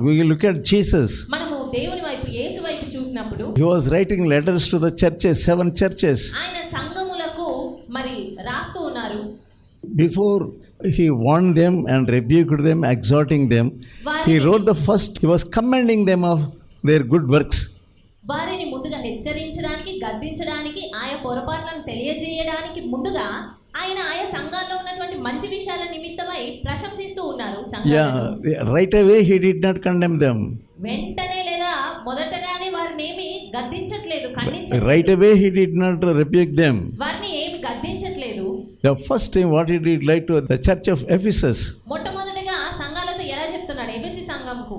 We look at Jesus. మనము దేవుని వైపు యేసు వైపు చూసినప్పుడు He was writing letters to the churches, seven churches. ఆయన సంఘములకు మరి రాస్తూ ఉన్నారు Before he warned them and rebuked them, exhorting them, he wrote the first, he was commending them of their good works. వారిని ముందుగా హెచ్చరించడానికి గద్దించడానికి ఆయా పొరపాట్లను తెలియజేయడానికి ముందుగా ఆయన ఆయా సంఘాల్లో ఉన్నటువంటి మంచి విషయాల నిమిత్తమై ప్రశంసిస్తూ ఉన్నారు. Yeah, right away he did not condemn them. వెంటనే లేదా మొదటగానే వారిని ఏమి గద్దించట్లేదు Right away he did not rebuke them. వారిని ఏమి గద్దించట్లేదు The first thing what he did like to the church of Ephesus, మొట్టమొదటిగా సంఘాలతో ఎలా చెప్తున్నాడు ఎఫెసి సంఘంకు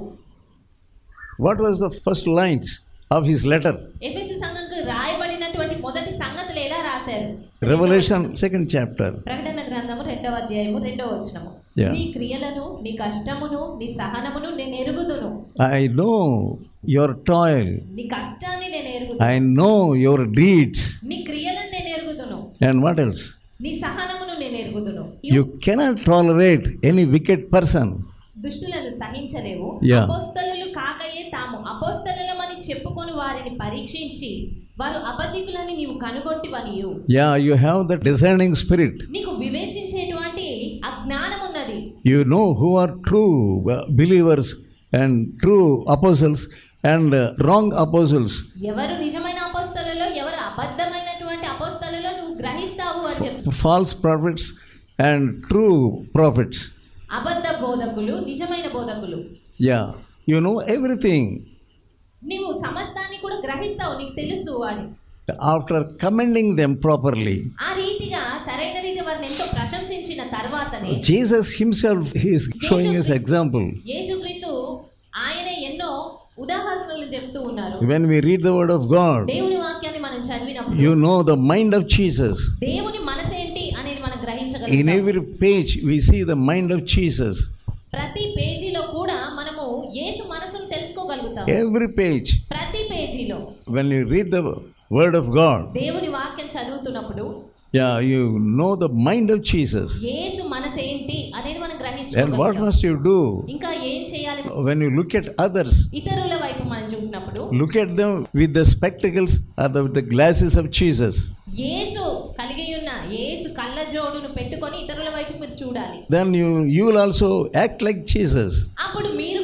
what was the first lines of his letter? ఎఫెసి సంఘంకు రాయబడినటువంటి మొదటి సంగతులు ఎలా రాశారు Revelation second chapter. ప్రకటన గ్రంథము రెండవ అధ్యాయము రెండవ వచనము. నీ క్రియలను నీ కష్టమును నీ సహనమును నేను ఎరుగుదును I know your toil. నీ కష్టాన్ని నేను ఎరుగుదును I know your deeds. నీ క్రియలను నేను ఎరుగుదును And what else? నీ సహనమును నేను ఎరుగుదును You cannot tolerate any wicked person. దుష్టులను సహించలేవు. అపోస్తలు వారిని పరీక్షించి వారు అబద్ధికులని నీవు కనుగొట్టివనియు Yeah, you have the discerning spirit. నీకు వివేచించేటువంటి అజ్ఞానం ఉన్నది uh, believers and true apostles and uh, wrong apostles. ఎవరు నిజమైన అపోస్తలలో ఎవరు అబద్ధమైనటువంటి అపోస్తలలో నువ్వు గ్రహిస్తావు అని చెప్పి false prophets and true prophets. అబద్ధ బోధకులు నిజమైన బోధకులు Yeah, you know everything. నీవు సమస్తాన్ని గ్రహిస్తావు నీకు తెలుసు అని After commending them properly, ఆ రీతిగా సరైన రీతి వారిని ఎంతో ప్రశంసించిన తర్వాతనే Jesus himself is showing us example. యేసుక్రీస్తు ఆయన ఎన్నో ఉదాహరణలు చెప్తూ ఉన్నారు When we read the word of God, దేవుని వాక్యాన్ని మనం చదివినప్పుడు you know the mind of Jesus. దేవుని మనసేంటి అనేది మనం In గ్రహించగలుగుతాం every page, we see the mind of Jesus. ప్రతి పేజీలో కూడా మనము యేసు మనసును తెలుసుకోగలుగుతాం Every page. ప్రతి పేజీలో When you read the word of God, దేవుని వాక్యం చదువుతున్నప్పుడు yeah, you know the mind of Jesus. యేసు మనసేంటి అనేది మనం And what గ్రహించుకోగలుగుతాం must you do? ఇంకా ఏం చేయాలి When you look at others, ఇతరుల వైపు మనం చూసినప్పుడు look at them with the spectacles or the, with the glasses of Jesus. యేసు కలిగి ఉన్న యేసు కళ్ళ జోడును పెట్టుకొని ఇతరుల వైపు మీరు చూడాలి Then you you will also act like Jesus. అప్పుడు మీరు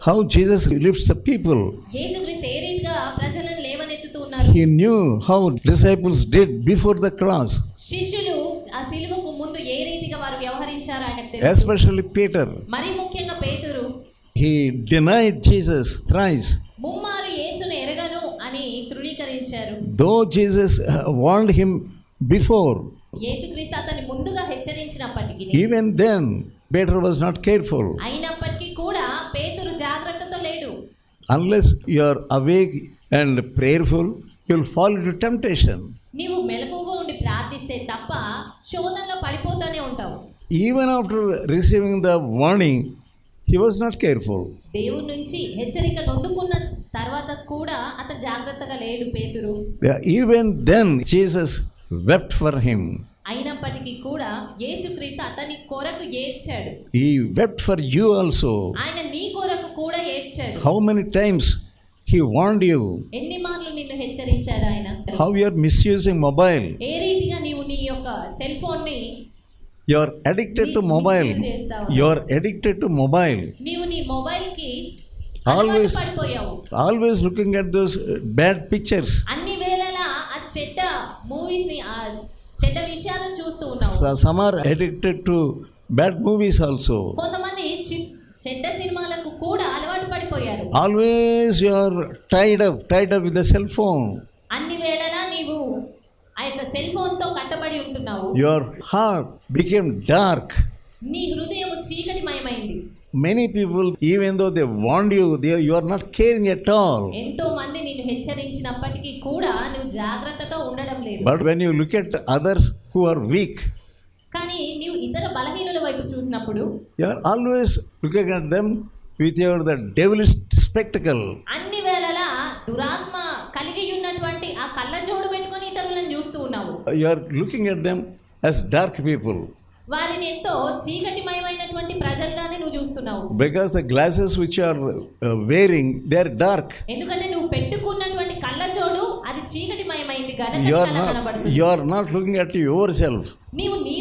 ప్రవర్తిస్తారు How Jesus lifts the people. యేసుక్రీస్తు ఏ రీతిగా ప్రజలను లేవనెత్తుతూ ఉన్నారు He knew how disciples did before the cross, శిష్యులు ఆ సిలువకు ముందు ఏ రీతిగా వారు వ్యవహరించారో ఆయనకు తెలుసు especially Peter. మరి ముఖ్యంగా పేతురు He denied Jesus thrice. ముమ్మారు యేసును ఎరగను అని Though Jesus uh, warned him before, యేసుక్రీస్తు అతన్ని ముందుగా హెచ్చరించినప్పటికీ even then, Peter was not careful. అయినప్పటికీ కూడా Pethuru unless you are awake and prayerful you'll fall to temptation నీవు మెలకుగా ఉండి ప్రార్థిస్తే తప్ప శోధనలో పడిపోతూనే ఉంటావు. Even after receiving the warning he was not careful దేవుడి నుంచి హెచ్చరిక నొందుకున్న తర్వాత కూడా అతను జాగ్రత్తగా లేడు Pethuru. Even then Jesus wept for him అయినప్పటికీ కూడా యేసుక్రీస్తు అతని కొరకు ఏడ్చాడు. He wept for you also ఆయన నీ కొరకు ఏడ్చాడు How many times he warned you? ఎన్ని మార్లు నిన్ను హెచ్చరించాడు ఆయన How you are misusing mobile? ఏ రీతిగా నీవు నీ యొక్క సెల్ ఫోన్ని You are addicted to mobile. You are addicted to mobile. నీవు నీ మొబైల్కి Always looking at those uh, bad pictures. అన్ని వేళలా ఆ చెడ్డ మూవీస్ని ఆ చెడ్డ విషయాలను చూస్తూ ఉన్నావు Some are addicted to bad movies also. కొంతమంది చెడ్డ సినిమాలకు కూడా అలవాటు పడిపోయారు Always you are tied up, tied up with the cell phone. అన్ని వేళలా నీవు ఆ యొక్క సెల్ ఫోన్తో కట్టబడి ఉంటున్నావు Your heart became dark. నీ హృదయం చీకటిమయమైంది Many people, even though they warned you, they, you are not caring at all. ఎంతో మంది నిన్ను హెచ్చరించినప్పటికీ కూడా నువ్వు జాగ్రత్తతో ఉండడం లేదు But when you look at others who are weak, కానీ నీవు ఇతర బలహీనుల వైపు చూసినప్పుడు you are always looking at them with your the devilish spectacle అన్ని వేళలా దురాత్మ కలిగి ఉన్నటువంటి ఆ కళ్ళ జోడు పెట్టుకొని ఇతరులను చూస్తూ ఉన్నావు. You are looking at them as dark people వారిని ఎంతో చీకటిమయమైనటువంటి ప్రజలుగానే నువ్వు చూస్తున్నావు. Because the glasses which are wearing they are dark ఎందుకంటే నువ్వు పెట్టుకున్నటువంటి కళ్ళ చోడు అది చీకటిమయమైంది కనుక you are not looking at yourself నీవు నీ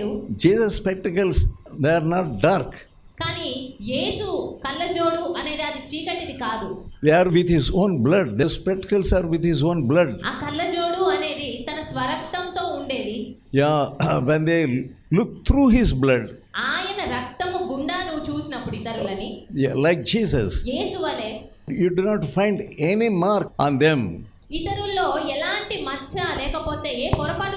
లేదు. Jesus spectacles they are not dark కానీ యేసు కళ్ళజోడు అనేది అది చీకటిది కాదు. They are with his own blood the spectacles are with his own blood ఆ కళ్ళజోడు అనేది తన స్వరక్తంతో ఉండేది. Yeah when they look through his blood ఆయన రక్తము గుండా చూసినప్పుడు ఇతరులని. లైక్ జీసస్ యేసు వలె you do not find any mark on them ఇతరుల్లో ఎలాంటి మచ్చ లేకపోతే ఏ పొరపాటు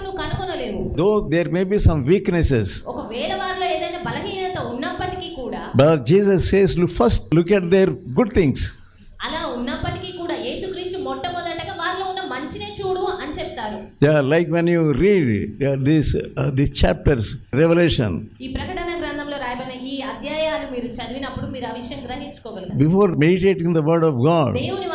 Though there may be some weaknesses, ఒకవేళ వారిలో ఏదైనా బలహీనత ఉన్నప్పటికీ కూడా but Jesus says, look, first look at their good things. అలా ఉన్నప్పటికీ కూడా యేసుక్రీస్తు మొట్టమొదటగా వారిలో ఉన్న మంచినే చూడు అని చెప్తారు Yeah, like when you read uh, these uh, these chapters, Revelation, ఈ ప్రకటన గ్రంథంలో రాయబడిన ఈ అధ్యాయాలు మీరు చదివినప్పుడు మీరు ఆ విషయం గ్రహించుకోగలరు before meditating the word of God, దేవుని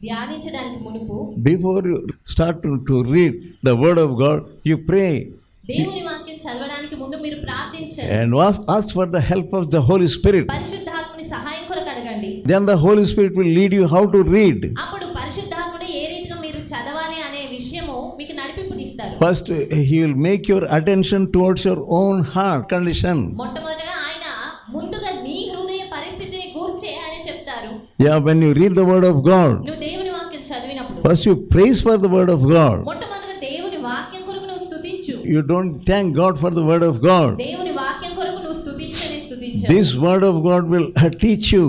ధ్యానించడానికి మునుపు before you start to, to read the word of God, you pray దేవుని వాక్యం చదవడానికి ముందు మీరు ప్రార్థించండి and ask, ask for the help of the Holy Spirit. పరిశుద్ధాత్మని సహాయం కొరకు అడగండి Then the Holy Spirit will lead you how to read. అప్పుడు పరిశుద్ధాత్ముడు ఏ రీతిగా మీరు చదవాలి అనే విషయము మీకు నడిపింపునిస్తారు First, He will make your attention towards your own heart condition. మొట్టమొదటిగా ఆయన ముందుగా నీ హృదయ పరిస్థితిని గూర్చే ఆయన చెప్తారు read the word of God, నువ్వు దేవుని వాక్యం చదివినప్పుడు first you praise for the word of God. మొట్టమొదటిగా దేవుని వాక్యం కొరకు నువ్వు స్తుతించు You don't thank God for the word of God. దేవుని వాక్యం కొరకు నువ్వు స్తుతించనే స్తుతించు This word of God will uh, teach you.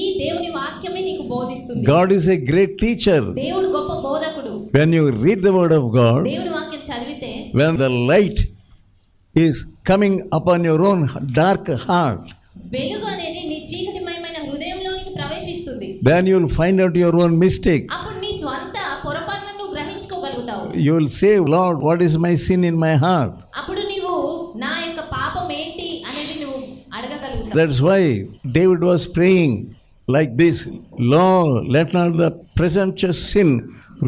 ఈ దేవుని వాక్యమే నీకు బోధిస్తుంది God is a great teacher. దేవుడు గొప్ప బోధకుడు When you read the word of God, దేవుని వాక్యం చదివితే when the light is coming upon your own dark heart, వెలుగు అనేది నీ చీకటిమయమైన హృదయంలోనికి ప్రవేశిస్తుంది then you will find out your own mistake. అప్పుడు You will say, Lord, what is my sin in my heart? అప్పుడు నీవు నా యొక్క పాపం ఏంటి అనేది నువ్వు అడగగలుగుతావు That's why David was praying like this Lord, let not the presumptuous sin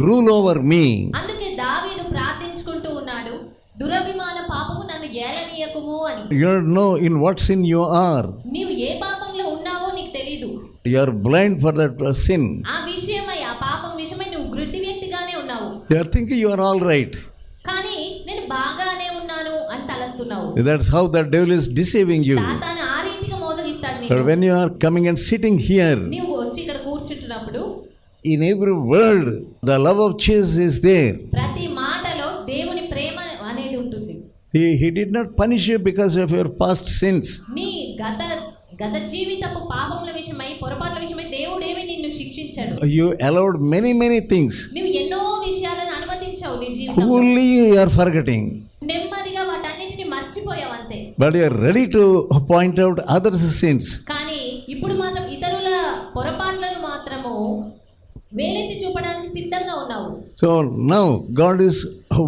rule over me. అందుకే దావీదు ప్రార్థించుకుంటూ ఉన్నాడు దురభిమాన పాపము నన్ను ఏలనీయకుము అని You don't know in what sin you are. నీవు ఏ పాపంలో ఉన్నావో నీకు తెలీదు You are blind for that uh, sin. ఆ విషయమై ఆ పాపం విషయమై నువ్వు గ్రుడ్డి వ్యక్తిగానే You are thinking you are all right. కానీ నేను బాగానే ఉన్నాను అని తలస్తున్నావు That's how the devil is deceiving you. సాతాను ఆ రీతిగా మోసగిస్తాడు నీకు when you are coming and sitting here, నీవు వచ్చి ఇక్కడ కూర్చుంటున్నప్పుడు in every word, the love of Jesus is there. ప్రతి మాటలో దేవుని ప్రేమ అనేది ఉంటుంది He, he did not punish you because of your past sins. నీ గత గత జీవితపు పాపముల విషయమై పొరపాట్ల విషయమై దేవుడేమి నిన్ను శిక్షించాడు You allowed many, many things. నువ్వు ఎన్నో నీ forgetting. నెమ్మదిగా వాటన్నిటిని మర్చిపోయావు అంతే you are ready to point out others' sins. కానీ ఇప్పుడు మాత్రం ఇతరుల పొరపాట్లను మాత్రము వేలెత్తి చూపడానికి సిద్ధంగా ఉన్నావు So now God is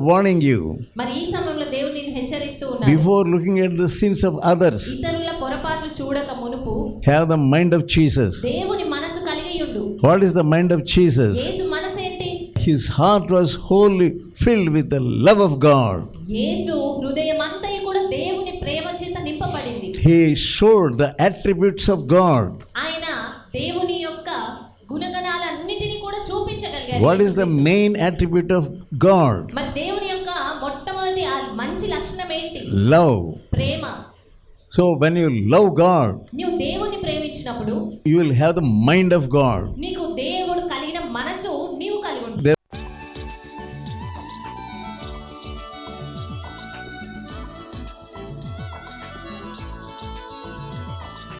warning you మరి ఈ సమయంలో దేవుడు నిన్ను హెచ్చరిస్తూ ఉన్నాడు before looking at the sins of others, ఇతరుల పొరపాట్లు చూడక మునుపు have the mind of Jesus. దేవుని మనసు కలిగి ఉండు What is the mind of Jesus? యేసు మనసు ఏంటి His heart was wholly filled with the love of God. యేసు హృదయం అంతయు కూడా దేవుని ప్రేమ చేత నింపబడింది He showed the attributes of God. ఆయన దేవుని యొక్క గుణగణాలన్నిటినీ కూడా చూపించగలిగారు What is the main attribute of God? మరి దేవుని యొక్క మొట్టమొదటి మంచి లక్షణం ఏంటి Love. Prema So when you love God, నువ్వు దేవుని ప్రేమించినప్పుడు you will have the mind of God. నీకు